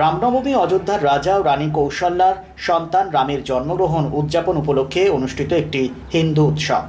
রামনবমী অযোধ্যার রাজা ও রানী কৌশল্যার সন্তান রামের জন্মগ্রহণ উদযাপন উপলক্ষে অনুষ্ঠিত একটি হিন্দু উৎসব।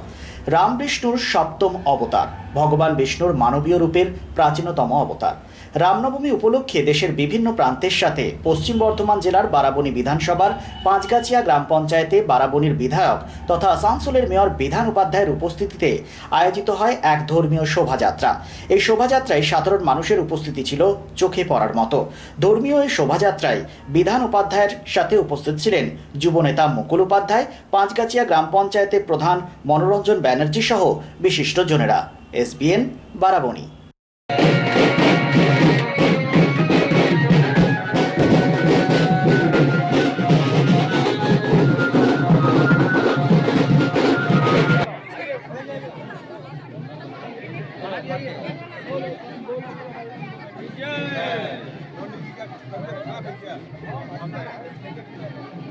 রাম বিষ্ণুর সপ্তম অবতার। ভগবান বিষ্ণুর মানবীয় রূপের প্রাচীনতম অবতার। রামনবমী উপলক্ষে দেশের বিভিন্ন প্রান্তের সাথে পশ্চিম বর্ধমান জেলার বারাবণী বিধানসভার পাঁচগাছিয়া গ্রাম পঞ্চায়েতে বারাবণীর বিধায়ক তথা আসানসোলের মেয়র বিধান উপাধ্যায়ের উপস্থিতিতে আয়োজিত হয় এক ধর্মীয় শোভাযাত্রা। এই শোভাযাত্রায় সাধারণ মানুষের উপস্থিতি ছিল চোখে পড়ার মতো। ধর্মীয় এই শোভাযাত্রায় বিধান উপাধ্যায়ের সাথে উপস্থিত ছিলেন যুবনেতা মুকুল উপাধ্যায়, পাঁচগাছিয়া গ্রাম পঞ্চায়েতের প্রধান মনোরঞ্জন ব্যানার্জি সহ বিশিষ্টজনেরা এসবিএন বারাবণী প্রতি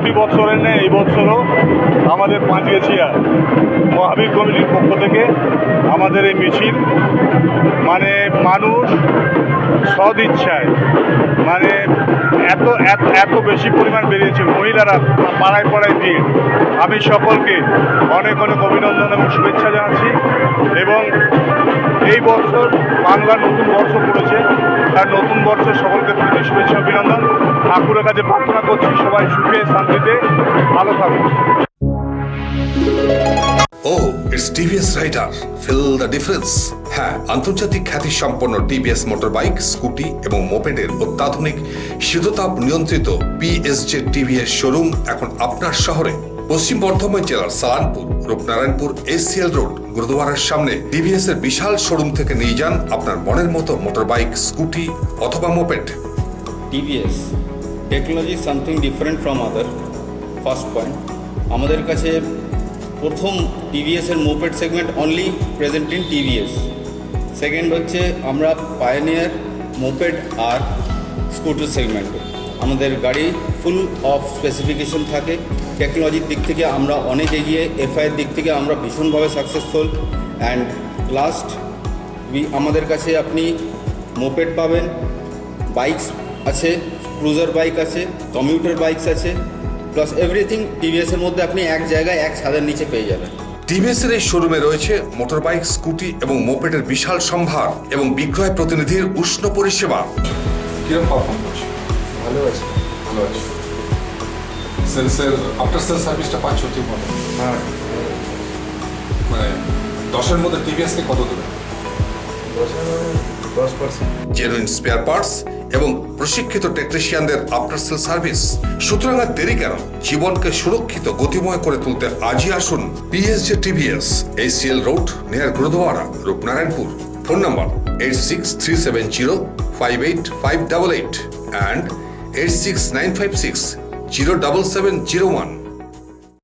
প্রতি বছরের নেই এই বছরও আমাদের পাঁচগেছিয়া মহাবীর কমিটির পক্ষ থেকে আমাদের এই মিছিল মানে মানুষ সদিচ্ছায়। মানে এত এত বেশি পরিমাণ বেরিয়েছে মহিলারা পাড়ায় পাড়ায় ভিড়। আমি সকলকে অনেক অনেক অভিনন্দন এবং শুভেচ্ছা জানাচ্ছি এবং এই বছর বাংলার নতুন বর্ষ পড়েছে। তার নতুন বর্ষ সকলকে প্রীতি শুভেচ্ছা অভিনন্দন। ঠাকুরের কাছে প্রার্থনা করছি সবাই সুখে শান্তিতে ভালো থাকুন। Oh, it's TVS Rider. Feel the difference. হ্যাঁ আন্তর্জাতিক খ্যাতি সম্পন্ন টিভিএস মোটর বাইক স্কুটি এবং মোপেডের অত্যাধুনিক শীততাপ নিয়ন্ত্রিত পিএসজে টিভিএস শোরুম এখন আপনার শহরে। পশ্চিম বর্ধমান জেলার সালানপুর, রূপনারায়ণপুর এসিএল রোড, গুরুদুয়ারার সামনে টিভিএস এর বিশাল শোরুম থেকে নিয়ে যান আপনার মনের মতো মোটর বাইক স্কুটি অথবা moped. TVS technology something different from other first point আমাদের কাছে প্রথম টিভিএস এর moped segment only present in TVS. Second হচ্ছে আমরা পায়োনিয়ার মোপেড আর স্কুটার সেগমেন্টে আমাদের গাড়ি ফুল অফ স্পেসিফিকেশন থাকে। টেকনোলজির দিক থেকে আমরা অনেক এগিয়ে এফআইয়ের দিক থেকে আমরা ভীষণভাবে সাকসেসফুল অ্যান্ড লাস্ট উই আমাদের কাছে আপনি মোপেড পাবেন। বাইকস আছে ক্রুজার বাইক আছে কমিউটার বাইকস আছে। প্লাস এভরিথিং টিভিএসের মধ্যে আপনি এক জায়গায় এক ছাদের নিচে পেয়ে যাবেন। টিভিএস এর এই শোরুমে রয়েছে মোটরবাইক স্কুটি এবং মোপেটের বিশাল সম্ভার এবং বিক্রয় প্রতিনিধির উষ্ণ পরিষেবা। কীরকম পারফর্ম করছে ভালো আছে। ভালো আছে। সেলসের আফটার সেল সার্ভিসটা পাঁচ ছটি হ্যাঁ। মানে দশের মধ্যে টিভিএসকে কত দেবে? দশের জেনুইন স্পেয়ার পার্টস এবং প্রশিক্ষিত টেকনিশিয়ানদের আফটার সেল সার্ভিস সুতরাং আর দেরি কেন? জীবনকে সুরক্ষিত, গতিময় করে তুলতে আজই আসুন PSJ TVS ACL road near gurdwara Rupnarayanpur phone number eight six three seven zero five eight five double eight and eight six nine five six zero double seven zero one